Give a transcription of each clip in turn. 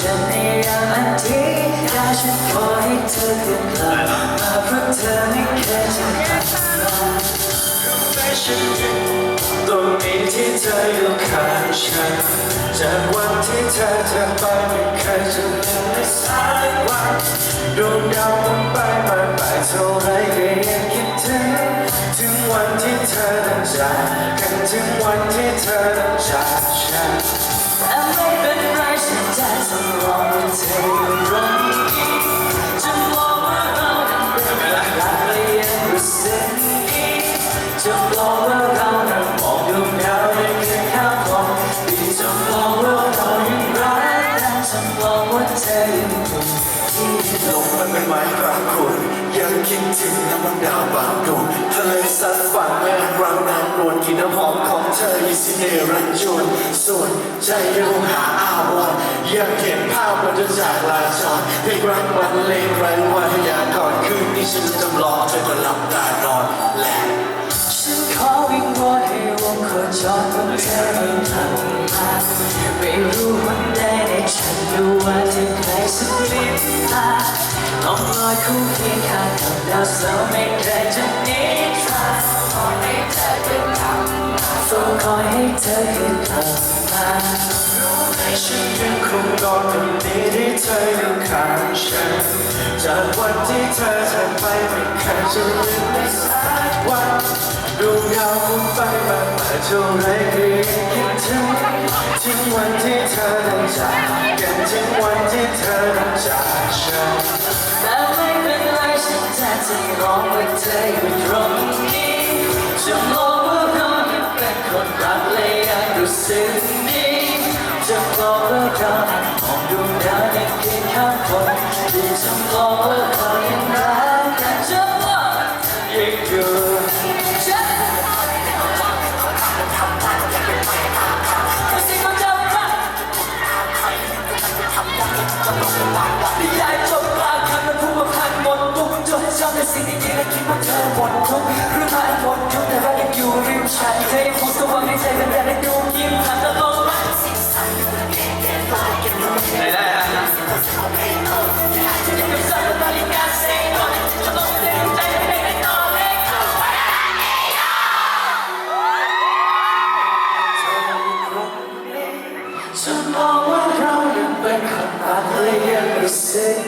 ฉันพยยามอันที่ถ้ฉันขอให้เธอคืนกลัมาเพราะเธอไม่เคยจะกลับมาก็ฉันตรงนี้ที่เธออยู่ข้างฉันจากวันที่เธอจากไปไม่เคยจะลืมในสายวันดวงดาวต้อไปมาไปเท่าไรก็ยังคิดถึงถึงวันที่เธอต้องจากกันถึงวันที่าวบางดวงทะเลซัดฝั่งแม่รังน้ำนวลกินน้ำหอมของเธอยี่สิเนรันจวนส่วนใจยังหาอาวรยังเห็นภาพมันจะจากลาจรเพลงรักบรรเลงไรวันยากก่อนคืนนี้ฉันจะจำลองเธอก็หลับตานอนและฉันขอวิงวอนให้วงโคจรของเธอไม่ทำมาไม่รู้วัน อยคู่เคียงข้างกับดาเสาไม่เคยจะหนีทางขอให้เธอคืนกลับมาเฝ้าคอยให้เธอคืนกลับมารู้ไหมฉันยังคงรอตรงนี้ที่เธออยู่ข้างฉันจากวันที่เธอจากไปไม่เคยจะลืมได้สักวันดูเงาคุณไปมากมายเท่าไรก็ยังคิดถึงถึงวันที่เธอต้องจากกัน จะจะรอว่าเธออยู่ตรงนี้จะมองว่าเราเป็นคนรักและยังรู้สึกดีจะบอกว่าเรามองดูดาวในเพียงข้างคนที่จะบอกว่าเรา ว่าเธอหมดทุกหรือผ่านหมดทุกแต่เรายังอยู่ริมชายเธอยังคงสว่างในใจเป็นแต่ได้ดูยิ้มผ่านตลอดได้ได้ได้จะยังกันาฬิกาเซ็งก่อนจะต้องเต็มใจให้ได้นอนเลยเข้าไปฉันมองว่าเรายังเป็นคนรักและยังรู้สึกด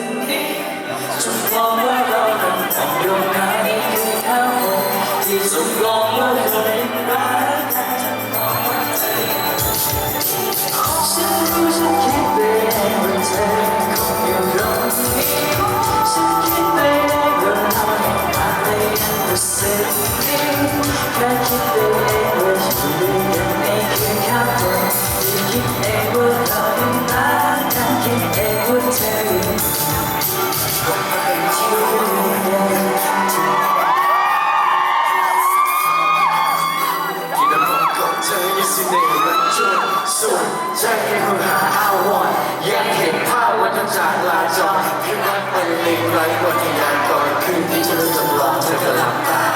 ีฉัน ฉันแค่คนหาอาวอนอยากเห็นภาพวันทั้งจากลาจอที่รักเป็นเล็กไร้วันที่ยานก่อนคืนที่ฉันจะลองเธอจะลับตา